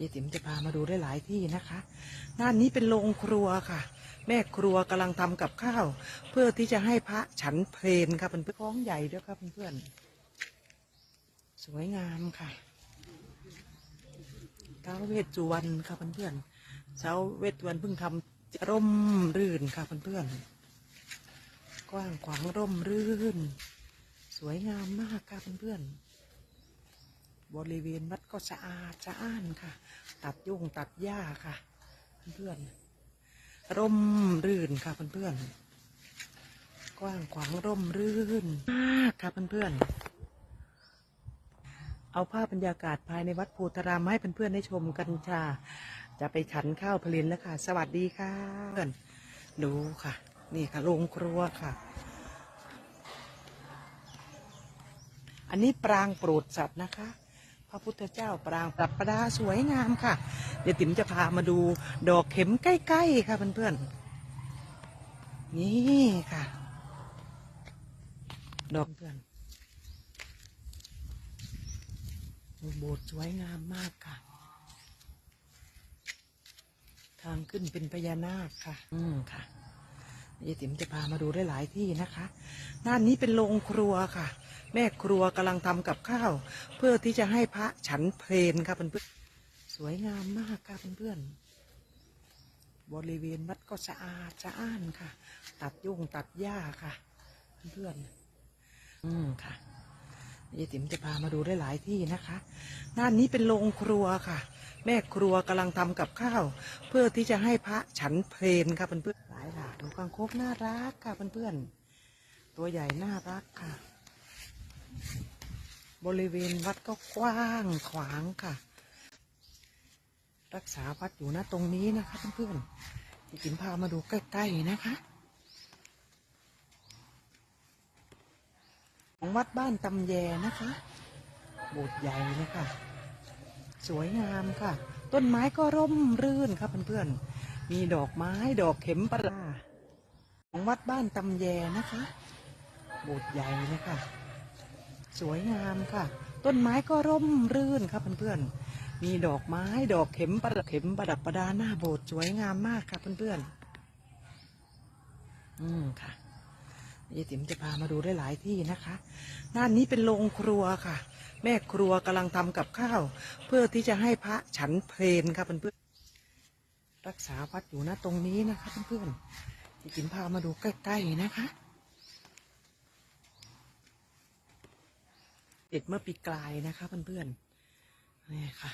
ยายติ๋มจะพามาดูได้หลายที่นะคะ ด้านนี้เป็นโรงครัวค่ะ แม่ครัวกำลังทำกับข้าว เพื่อที่จะให้พระฉันเพลนค่ะเป็นท้องใหญ่ด้วยครับเพื่อนๆสวยงามค่ะท้าวเวสสุวรรณค่ะเพื่อนๆเช้าเวสสุวรรณเพิ่งทำร่มรื่นค่ะเพื่อนๆกว้างขวางร่มรื่น สวยงามมากค่ะเพื่อนๆ บริเวณวัดก็สะอาดสะอ้านค่ะ ตัดยุ่งตัดหญ้าค่ะ เพื่อนๆร่มรื่นค่ะเพื่อนๆกว้างขวางร่มรื่นมากค่ะเพื่อนๆเอาภาพบรรยากาศภายในวัดโพธารามให้เพื่อนๆได้ชมกันจ้าจะไปฉันข้าวเพลินแล้วค่ะ สวัสดีค่ะเพื่อนดูค่ะ นี่ค่ะโรงครัวค่ะ อันนี้ปรางโปรดสัตว์นะคะ พระพุทธเจ้าปรางปรับประดาสวยงามค่ะ เดี๋ยวติ๋มจะพามาดูดอกเข็มใกล้ๆค่ะเพื่อนๆ นี่ค่ะ ดอกเพื่อนโบสถ์สวยงามมากค่ะ ทางขึ้นเป็นพญานาคค่ะ อืมค่ะ ยายติ๋มจะพามาดูได้หลายที่นะคะด้านนี้เป็นโรงครัวค่ะ แม่ครัวกำลังทำกับข้าว เพื่อที่จะให้พระฉันเพลนค่ะเพื่อนๆสวยงามมากค่ะเพื่อนๆบริเวณวัดก็สะอาดสะอ้านค่ะ ตัดยุ่งตัดหญ้าค่ะ เพื่อนๆอืมค่ะ ยายติ๋มจะพามาดูได้หลายที่นะคะ ด้านนี้เป็นโรงครัวค่ะ แม่ครัวกำลังทำกับข้าว เพื่อที่จะให้พระฉันเพลนค่ะเพื่อนๆหลายหลากดูกังคกน่ารักค่ะเพื่อนๆตัวใหญ่น่ารักค่ะ บริเวณวัดก็กว้างขวางค่ะ รักษาวัดอยู่นะตรงนี้นะคะเพื่อนๆจะกินพามาดูใกล้ๆนะคะ ของวัดบ้านตำแยนะคะ โบสถ์ใหญ่เลยค่ะ สวยงามค่ะ ต้นไม้ก็ร่มรื่นครับเพื่อนๆ มีดอกไม้ดอกเข็มประลาของวัดบ้านตำแยนะคะ โบสถ์ใหญ่เลยค่ะ สวยงามค่ะ ต้นไม้ก็ร่มรื่นครับเพื่อนๆ มีดอกไม้ดอกเข็มประดับเข็มประดับประดาหน้าโบสถ์สวยงามมากครับเพื่อนๆ อืมค่ะ ยายติ๋มจะพามาดูได้หลายที่นะคะด้านนี้เป็นโรงครัวค่ะ แม่ครัวกำลังทำกับข้าว เพื่อที่จะให้พระฉันเพลนครับเพื่อนๆรักษาวัดอยู่นะตรงนี้นะคะเพื่อนๆยายติ๋มพามาดูใกล้ๆนะคะเด็ดเมื่อปีกลายนะคะเพื่อนๆนี่ค่ะ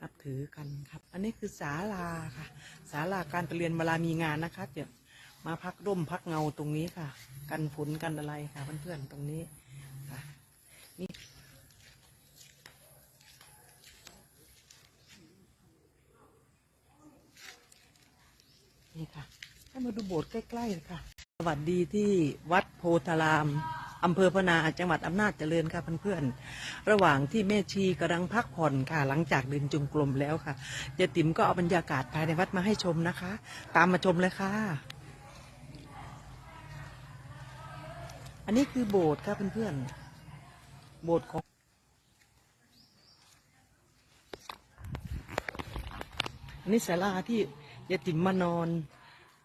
นับถือกันครับ อันนี้คือศาลาค่ะศาลาการประเรียนเวลามีงานนะคะเดี๋ยว มาพักร่มพักเงาตรงนี้ค่ะ กันฝนกันอะไรค่ะเพื่อนๆตรงนี้ค่ะนี่นี่ค่ะให้มาดูโบสถ์ใกล้ๆค่ะ สวัสดีที่วัดโพธารามอำเภอพนาจังหวัดอำนาจเจริญค่ะเพื่อนๆ ระหว่างที่แม่ชีกำลังพักผ่อนค่ะ หลังจากเดินจงกรมแล้วค่ะเจติ๋มก็เอาบรรยากาศภายในวัดมาให้ชมนะคะ ตามมาชมเลยค่ะ อันนี้คือโบสถ์ครับเพื่อนๆ โบสถ์ของ อันนี้ศาลาที่ยายติ๋มมานอน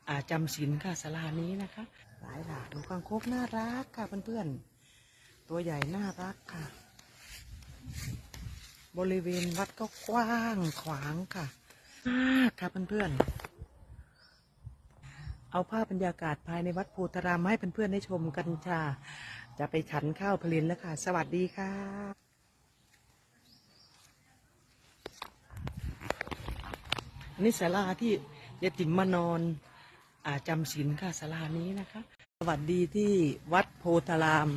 อาจำศีลค่ะศาลานี้นะคะ หลายหลากดูกังคกน่ารักค่ะเพื่อนๆ ตัวใหญ่น่ารักค่ะ บริเวณวัดก็กว้างขวางค่ะมากค่ะเพื่อนๆ เอาภาพบรรยากาศภายในวัดโพธารามให้เพื่อนๆได้ชมกันจ้าจะไปฉันข้าวเพลินแล้วค่ะ สวัสดีค่ะอันนี้ศาลาที่ยายติ๋มมานอนอาจำศีลค่ะศาลานี้นะคะ สวัสดีที่วัดโพธาราม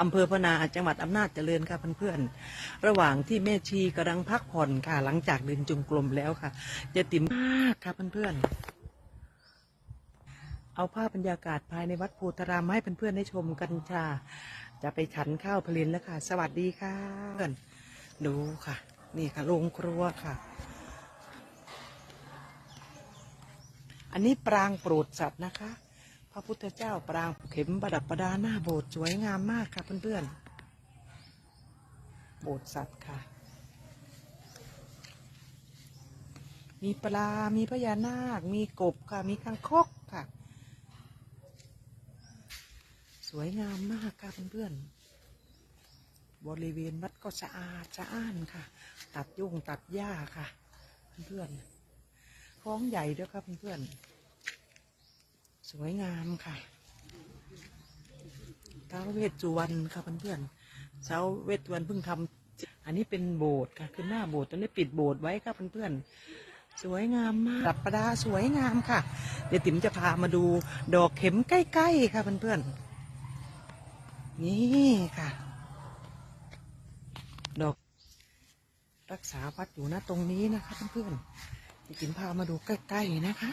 อำเภอพนาจังหวัดอำนาจเจริญค่ะเพื่อนๆ ระหว่างที่แม่ชีกำลังพักผ่อนค่ะหลังจากเดินจงกรมแล้วค่ะยายติ๋มมากค่ะเพื่อนๆ เอาภาพบรรยากาศภายในวัดโพธารามให้เพื่อนๆได้ชมกันจ้าจะไปฉันข้าวเพลินแล้วค่ะ สวัสดีค่ะเพื่อนดูค่ะ นี่ค่ะโรงครัวค่ะ อันนี้ปรางโปรดสัตว์นะคะ พระพุทธเจ้าปรางเข็มประดับประดาหน้าโบสถ์สวยงามมากค่ะเพื่อนๆโบสถ์สัตว์ค่ะ มีปลา มีพญานาค มีกบค่ะ มีคังคกค่ะ สวยงามมากค่ะเพื่อนๆบริเวณวัดก็สะอาดสะอ้านค่ะ ตัดยุ่งตัดหญ้าค่ะ เพื่อนๆคลองใหญ่ด้วยครับเพื่อนๆสวยงามค่ะท้าวเวสสุวรรณค่ะเพื่อนๆท้าวเวสสุวรรณเพิ่งทำอันนี้เป็นโบสถ์ค่ะคือหน้าโบสถ์ตอนนี้ปิดโบสถ์ไว้ค่ะเพื่อนๆสวยงามมากดับประดาสวยงามค่ะ เดี๋ยวติ๋มจะพามาดูดอกเข็มใกล้ๆค่ะเพื่อนๆ นี่ค่ะ ดอก รักษาวัดอยู่นะตรงนี้นะคะเพื่อนๆเดี๋ยวติ๋มพามาดูใกล้ๆนะคะ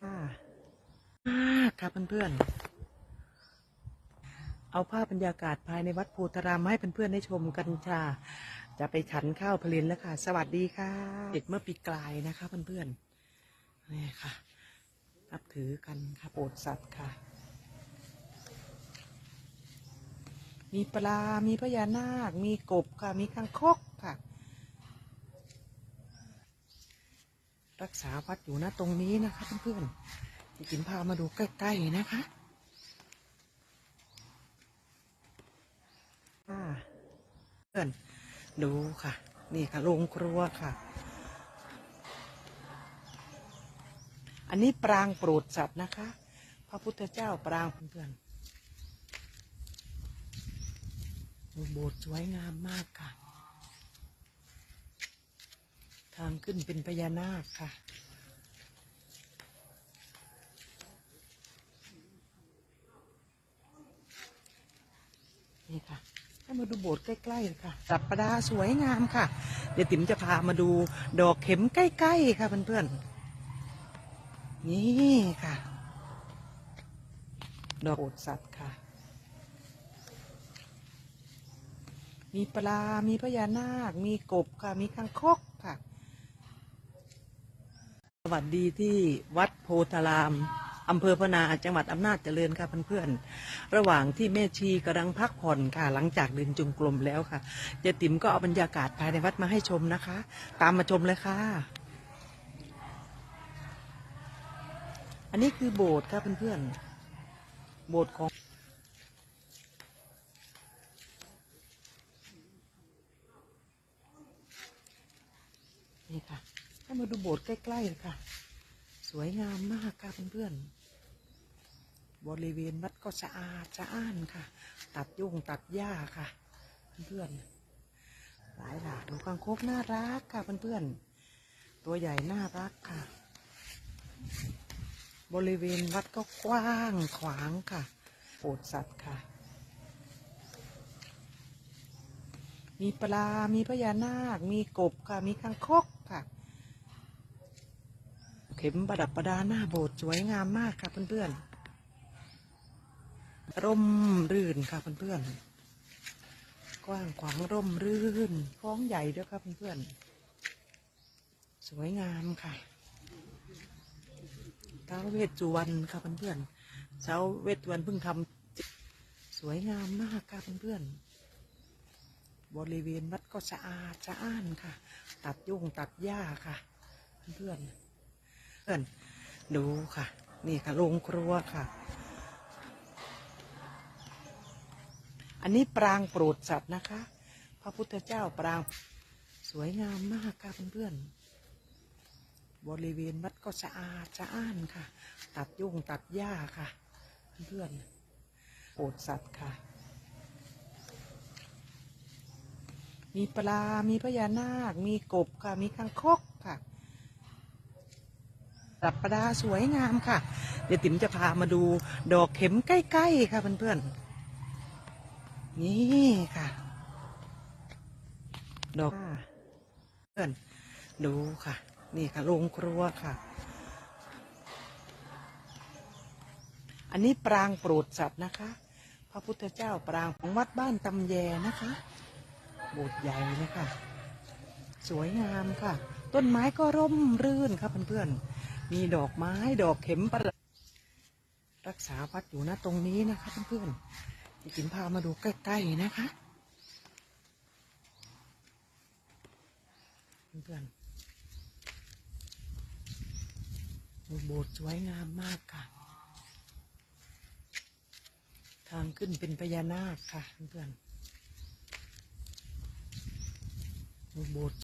ค่ะมากค่ะเพื่อนๆ เอาภาพบรรยากาศภายในวัดโพธารามให้เพื่อนๆได้ชมกันจ้าจะไปฉันข้าวเพลินแล้วค่ะ สวัสดีค่ะ เด็ดเมื่อปีกลายนะคะเพื่อนๆ นี่ค่ะ นับถือกันค่ะโปรดสัตว์ค่ะ มีปลา มีพญานาค มีกบค่ะ มีคังคกค่ะ รักษาวัดอยู่นะตรงนี้นะคะเพื่อนๆจิมพามาดูใกล้ๆนะคะเพื่อนดูค่ะ นี่ค่ะโรงครัวค่ะ อันนี้ปรางโปรดสัตว์นะคะ พระพุทธเจ้าปรางเพื่อนโบสถ์สวยงามมากค่ะ ทางขึ้นเป็นพญานาคค่ะนี่ค่ะให้มาดูโบสถ์ใกล้ๆค่ะสัปปดาห์สวยงามค่ะ เดี๋ยวติ๋มจะพามาดูดอกเข็มใกล้ ๆ ค่ะเพื่อนๆ นี่ค่ะ ดอกโบสถ์สัตว์ค่ะ มีปลา มีพญานาค มีกบค่ะ มีคังคกค่ะ สวัสดีที่วัดโพธารามอำเภอพนาจังหวัดอำนาจเจริญค่ะเพื่อนๆ ระหว่างที่แม่ชีกำลังพักผ่อนค่ะ หลังจากเดินจงกรมแล้วค่ะเจติ๋มก็เอาบรรยากาศภายในวัดมาให้ชมนะคะ ตามมาชมเลยค่ะ อันนี้คือโบสถ์ค่ะเพื่อนๆ โบสถ์ของ นี่ค่ะให้มาดูโบสถ์ใกล้ๆค่ะ สวยงามมากค่ะเพื่อนๆ บริเวณวัดก็สะอาดสะอ้านค่ะ ตัดยุ่งตัดหญ้าค่ะ เพื่อนๆ หลายหลากดูกังคกน่ารักค่ะเพื่อนๆ ตัวใหญ่น่ารักค่ะ บริเวณวัดก็กว้างขวางค่ะโปรดสัตว์ค่ะ มีปลา มีพญานาค มีกบค่ะ มีคังคกค่ะ เข็มประดับประดาหน้าโบสถ์สวยงามมากค่ะเพื่อนๆ ร่มรื่นค่ะเพื่อนๆ กว้างขวางร่มรื่นคล้องใหญ่ด้วยค่ะเพื่อนๆ สวยงามค่ะ ท้าวเวสสุวรรณค่ะเพื่อนๆท้าเวสสุวรรณเพิ่งทำสวยงามมากค่ะเพื่อนๆบริเวณวัดก็สะอาดสะอ้านค่ะ ตัดยุ่งตัดหญ้าค่ะ เพื่อนๆเพื่อนดูค่ะ นี่ค่ะโรงครัวค่ะ อันนี้ปรางโปรดสัตว์นะคะ พระพุทธเจ้าปรางสวยงามมากค่ะเพื่อนๆ บริเวณวัดก็สะอาดสะอ้านค่ะ ตัดยุ่งตัดหญ้าค่ะ เพื่อนโปรดสัตว์ค่ะ มีปลา มีพญานาค มีกบค่ะ มีคังคกค่ะสับปดาสวยงามค่ะ เดี๋ยวติ๋มจะพามาดูดอกเข็มใกล้ๆค่ะเพื่อนๆ นี่ค่ะ ดอกเพื่อนดูค่ะ นี่ค่ะโรงครัวค่ะ อันนี้ปรางโปรดสัตว์นะคะ พระพุทธเจ้าปรางของวัดบ้านตำแยนะคะ โบสถ์ใหญ่เลยค่ะ สวยงามค่ะ ต้นไม้ก็ร่มรื่นครับเพื่อนๆ มีดอกไม้ดอกเข็มประดับรักษาวัดอยู่นะตรงนี้นะคะเพื่อนๆจิมพามาดูใกล้ๆนะคะ เพื่อนๆ โบสถ์สวยงามมากค่ะ ทางขึ้นเป็นพญานาคค่ะเพื่อนโบสถ์